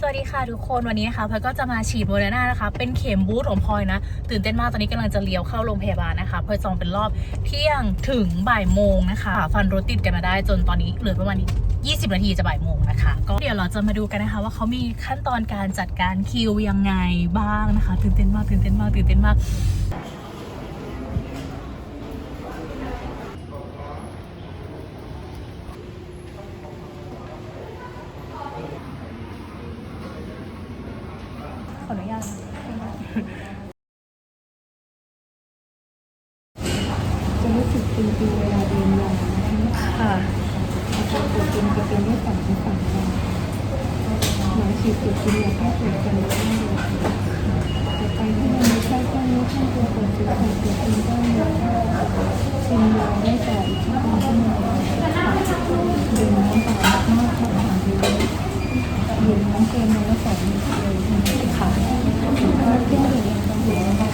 สวัสดีค่ะทุกคนวันนี้นะคะพลอยก็จะมาฉีดโมเดอร์นานะคะ เป็นเข็มบูสของพลอยนะ ตื่นเต้นมากตอนนี้กำลังจะเลี้ยวเข้าโรงพยาบาลนะคะพลอยจองเป็นรอบเที่ยงถึงบ่ายโมงนะคะฟันรถติดกันมาได้จนตอนนี้เหลือประมาณ20 นาทีจะบ่ายโมงนะคะ ก็เดี๋ยวเราจะมาดูกันนะคะว่าเขามีขั้นตอนการจัดการคิวยังไงบ้างนะคะ ตื่นเต้นมากตื่นเต้นมากตื่นเต้นมาก ขออนุญาต จะรู้สึกตึงๆเวลาเดินยานะคะค่ะอากาปวดตึงจะเป็นได้สองถึงสามวันหลังฉีดเสร็จกินยาแก้ปวดกันเลยไม่เลยจะไปที่มันไม่ใช่กล้ามเนื้อข้างตัวปวดศีรษะปวดตึงกล้ามเนื้อเป็นยาได้ต่ออีกชั่วโมงชั่วโมงดื่มน้ำเปล่ามากๆค่ะอาหารเยอะดื่มน้ำเกลือมาละสองลิตรเลยค่ะถ้าแก้อย่างนี้ต้องดื่มนะคะ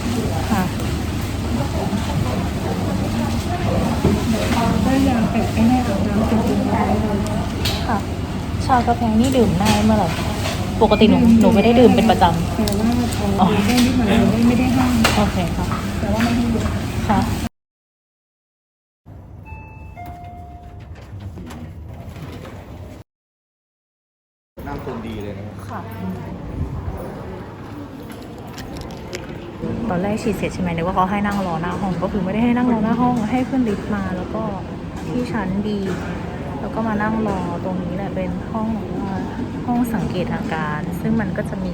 ค่ะ ถ้ายาแปะไม่ให้อาบน้ำเสร็จกินยาได้เลย ค่ะ ชากาแฟนี่ดื่มได้เมื่อไหร่ปกติหนูหนูไม่ได้ดื่มเป็นประจแต่ว่าพอดื่มได้นิดหน่อยเราไม่ได้ห้ามำโอเคค่ะแต่ว่าไม่ให้เยอะค่ะนั่งคนดีเลยนะครับค่ะตอนแรกฉีดเสร็จใช่ไหมนึกว่าเขาให้นั่งรอหน้าห้อง ก็คือไม่ได้ให้นั่งรอหน้าห้องให้ขึ้นลิฟต์มาแล้วก็ที่ชั้นดี แล้วก็มานั่งรอตรงนี้แหละเป็นห้องห้องสังเกตอาการ ซึ่งมันก็จะมี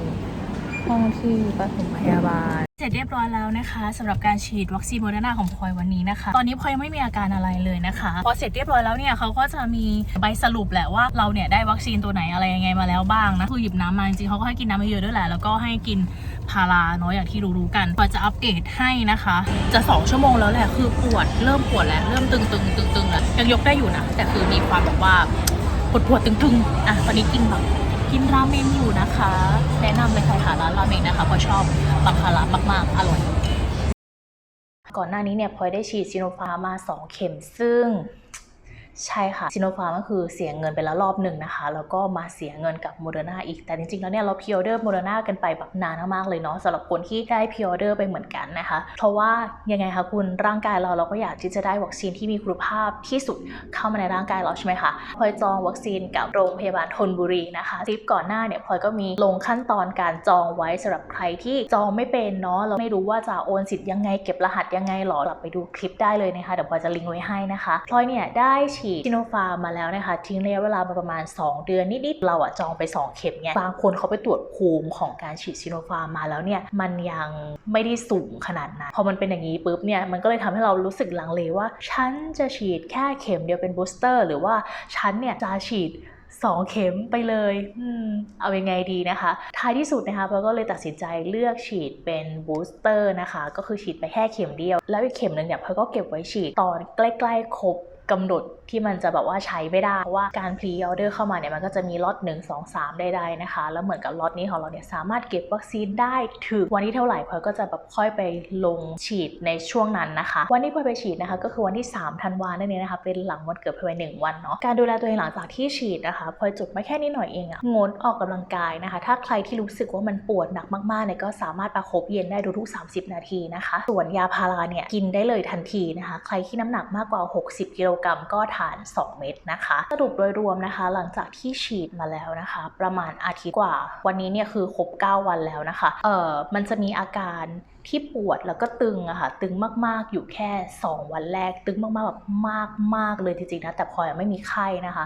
ห้องที่ปฐมพยาบาลเสร็จเรียบร้อยแล้วนะคะสำหรับการฉีดวัคซีนโมเดอร์นาของพลอยวันนี้นะคะ ตอนนี้พลอยไม่มีอาการอะไรเลยนะคะพอเสร็จเรียบร้อยแล้วเนี่ยเขาก็จะมีใบสรุปแหละว่าเราเนี่ยได้วัคซีนตัวไหนอะไรยังไงมาแล้วบ้างนะคือหยิบน้ำมาจริงๆเขาก็ให้กินน้ำเยอะด้วยแหละแล้วก็ให้กิน พาราเนาะอย่างที่รู้ๆกันพลอยจะอัปเดตให้นะคะ จะ 2 ชั่วโมงแล้วแหละคือปวดเริ่มปวดแล้วเริ่มตึงๆตึงๆแล้วยังยกได้อยู่นะแต่คือมีความแบบว่าปวดปวดๆตึงอะตอนนี้กินแบบกินราเมงอยู่นะคะ แนะนำเลยใครหาร้านราเมงนะคะเพราะชอบบักคาระมากๆอร่อยก่อนหน้านี้เนี่ยพลอยได้ฉีดซิโนฟาร์มมา 2 เข็มซึ่ง ใช่ค่ะซิโนฟาร์มก็คือเสียเงินไปแล้วรอบหนึ่งนะคะ แล้วก็มาเสียเงินกับโมเดอร์นาอีก แต่จริงๆแล้วเนี่ยเราพิออเดอร์โมเดอร์นากันไปแบบนานมากเลยเนาะสำหรับคนที่ได้พิออเดอร์ไปเหมือนกันนะคะ เพราะว่ายังไงคะคุณร่างกายเราเราก็อยากที่จะได้วัคซีนที่มีคุณภาพที่สุดเข้ามาในร่างกายเราใช่ไหมคะพลอยจองวัคซีนกับโรงพยาบาลธนบุรีนะคะคลิปก่อนหน้าเนี่ยพลอยก็มีลงขั้นตอนการจองไว้สำหรับใครที่จองไม่เป็นเนาะเราไม่รู้ว่าจะโอนสิทธิ์ยังไงเก็บรหัสยังไงหรอกลับไปดูคลิปได้เลยนะคะเดี๋ยวพลอยจะลิงก์ไว้ให้นะคะพลอยเนี่ยได้ฉีดซิโนฟาร์มมาแล้วนะคะ ทิ้งระยะเวลามาประมาณ 2 เดือนนิดๆเราอะจองไป 2 เข็มเนี่ยบางคนเขาไปตรวจภูมิของการฉีดซิโนฟาร์มมาแล้วเนี่ยมันยังไม่ได้สูงขนาดนั้นพอมันเป็นอย่างนี้ปุ๊บเนี่ยมันก็เลยทำให้เรารู้สึกลังเลว่า ฉันจะฉีดแค่เข็มเดียวเป็นบูสเตอร์หรือว่าฉันเนี่ยจะฉีด2เข็มไปเลยอืมเอายังไงดีนะคะ ท้ายที่สุดนะคะเราก็เลยตัดสินใจเลือกฉีดเป็นบูสเตอร์นะคะ ก็คือฉีดไปแค่เข็มเดียว แล้วอีกเข็มหนึ่งเนี่ยเพอก็เก็บไว้ฉีดตอนใกล้ ๆ ครบ กำหนดที่มันจะแบบว่าใช้ไม่ได้ เพราะว่าการพรีออเดอร์เข้ามาเนี่ยมันก็จะมีล็อต1 2 3ใดๆนะคะ แล้วเหมือนกับล็อตนี้ของเราเนี่ยสามารถเก็บวัคซีนได้ถึงวันที่เท่าไหร่พลอยก็จะแบบค่อยไปลงฉีดในช่วงนั้นนะคะ วันที่พลอยไปฉีดนะคะ ก็คือวันที่3ธันวาเนั่นเองนะคะเป็นหลังวันเกิดพลอยไปหนึ่งวันเนาะการดูแลตัวเองหลังจากที่ฉีดนะคะพลอยจดมาแค่นี้หน่อยเองอะงดออกกำลังกายนะคะ ถ้าใครที่รู้สึกว่ามันปวดหนักมากๆเนี่ยก็สามารถประคบเย็นได้ทุกๆ30 นาทีนะคะ ส่วนยาพาราเนี่ยกินได้เลยทันทีนะคะ ใครที่น้ำหนักมากกว่า 60กิโลกรัมก็ทาน 2 เม็ดนะคะ สรุปโดยรวมนะคะ หลังจากที่ฉีดมาแล้วนะคะ ประมาณอาทิตย์กว่า วันนี้เนี่ยคือครบ 9 วันแล้วนะคะ เอ่อ มันจะมีอาการที่ปวดแล้วก็ตึงอะค่ะ ตึงมากๆอยู่แค่ 2 วันแรก ตึงมากๆแบบมากๆเลยจริงๆนะ แต่พลอยไม่มีไข้นะคะ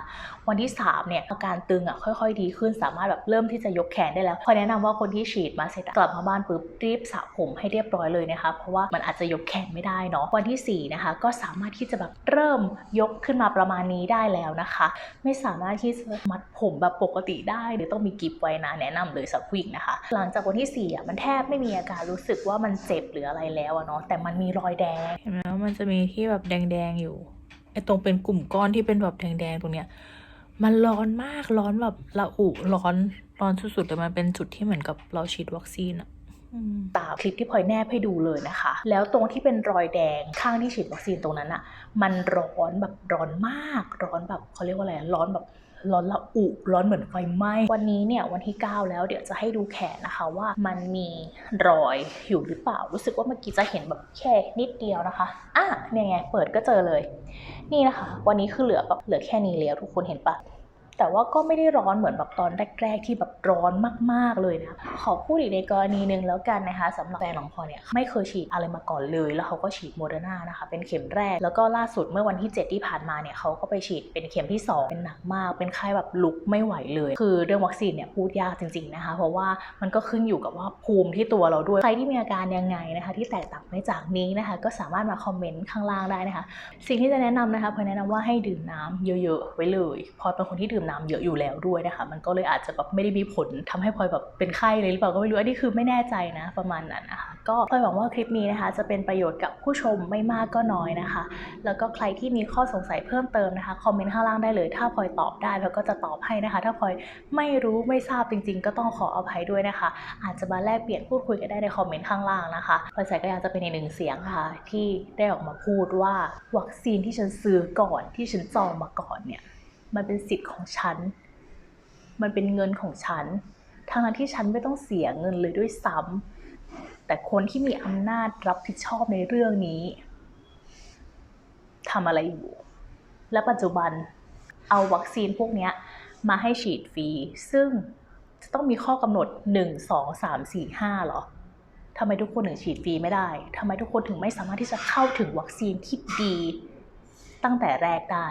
วันที่ 3 เนี่ยอาการตึงอะค่อยๆ ดีขึ้นสามารถแบบเริ่มที่จะยกแขนได้แล้วพอยแนะนำว่าคนที่ฉีดมาเสร็จกลับมาบ้านปุ๊บรีบสระผมให้เรียบร้อยเลยนะคะ เพราะว่ามันอาจจะยกแขนไม่ได้เนาะวันที่4นะคะก็สามารถที่จะแบบเริ่มยกขึ้นมาประมาณนี้ได้แล้วนะคะ ไม่สามารถที่จะมัดผมแบบปกติได้หรือต้องมีกิฟไว้นะแนะนำเลยสำหรับผู้หญิงนะคะ หลังจากวันที่4อะมันแทบไม่มีอาการรู้สึกว่ามันเจ็บหรืออะไรแล้วอะเนาะแต่มันมีรอยแดงเห็นไหมว่ามันจะมีที่แบบแดงๆอยู่ไอ้ตรงเป็นกลุ่มก้อนที่เป็นแบบแดงๆตรงเนี้ยมันร้อนมากร้อนแบบระอุร้อนร้อนสุดๆแต่มันเป็นจุดที่เหมือนกับเราฉีดวัคซีนอะ ตามคลิปที่พลอยแนบให้ดูเลยนะคะ แล้วตรงที่เป็นรอยแดงข้างที่ฉีดวัคซีนตรงนั้นอะมันร้อนแบบร้อนมาก ร้อนแบบเขาเรียกว่าอะไรร้อนแบบร้อนละอุร้อนเหมือนไฟไหม้ วันนี้เนี่ยวันที่ 9 แล้วเดี๋ยวจะให้ดูแขนนะคะว่ามันมีรอยอยู่หรือเปล่า รู้สึกว่าเมื่อกี้จะเห็นแบบแค่นิดเดียวนะคะอะเนี่ยไงเปิดก็เจอเลย นี่นะคะ วันนี้คือเหลือแบบเหลือแค่นี้แล้วทุกคนเห็นปะ แต่ว่าก็ไม่ได้ร้อนเหมือนแบบตอนแรก ๆ ที่แบบร้อนมากๆเลยนะ ขอพูดอีกในกรณีหนึ่งแล้วกันนะคะสำหรับแฟนของพอเนี่ยไม่เคยฉีดอะไรมาก่อนเลย แล้วเขาก็ฉีดโมเดอร์นานะคะ เป็นเข็มแรก แล้วก็ล่าสุดเมื่อวันที่ 7 ที่ผ่านมาเนี่ยเขาก็ไปฉีดเป็นเข็มที่ 2 เป็นหนักมาก เป็นไข้แบบลุกไม่ไหวเลย คือเรื่องวัคซีนเนี่ยพูดยากจริง ๆนะคะ เพราะว่ามันก็ขึ้นอยู่กับว่าภูมิที่ตัวเราด้วย ใครที่มีอาการยังไงนะคะ ที่แตกต่างไปจากนี้นะคะ ก็สามารถมาคอมเมนต์ข้างล่างได้นะคะ สิ่งที่จะแนะนำนะคะพลอแนะนำว่าให้ดื่มน้ำเยอะๆไว้เลย พอเป็นคนที่ดื่มน้ำเยอะอยู่แล้วด้วยนะคะ มันก็เลยอาจจะแบบไม่ได้มีผลทำให้พลอยแบบเป็นไข้เลยหรือเปล่าก็ไม่รู้ อันนี้คือไม่แน่ใจนะประมาณนั้นนะคะ ก็พลอยหวังว่าคลิปนี้นะคะ จะเป็นประโยชน์กับผู้ชมไม่มากก็น้อยนะคะ แล้วก็ใครที่มีข้อสงสัยเพิ่มเติมนะคะคอมเมนต์ข้างล่างได้เลย ถ้าพลอยตอบได้แล้วก็จะตอบให้นะคะ ถ้าพลอยไม่รู้ไม่ทราบจริง ๆ ก็ต้องขออภัยด้วยนะคะ อาจจะมาแลกเปลี่ยนพูดคุยกันได้ในคอมเมนต์ข้างล่างนะคะพลอยใส่ก็อยากจะเป็นอีกหนึ่งเสียงค่ะที่ได้ออกมาพูดว่าวัคซีนที่ฉันซื้อก่อนที่ฉันจองมาก่อนเนี่ย มันเป็นสิทธิ์ของฉัน มันเป็นเงินของฉันทั้งนั้นที่ฉันไม่ต้องเสียเงินเลยด้วยซ้ำ แต่คนที่มีอำนาจรับผิดชอบในเรื่องนี้ทำอะไรอยู่ และปัจจุบันเอาวัคซีนพวกเนี้ยมาให้ฉีดฟรี ซึ่งจะต้องมีข้อกำหนด 1 2 3 4 5หรอทำไมทุกคนถึงฉีดฟรีไม่ได้ ทำไมทุกคนถึงไม่สามารถที่จะเข้าถึงวัคซีนที่ดี ตั้งแต่แรกได้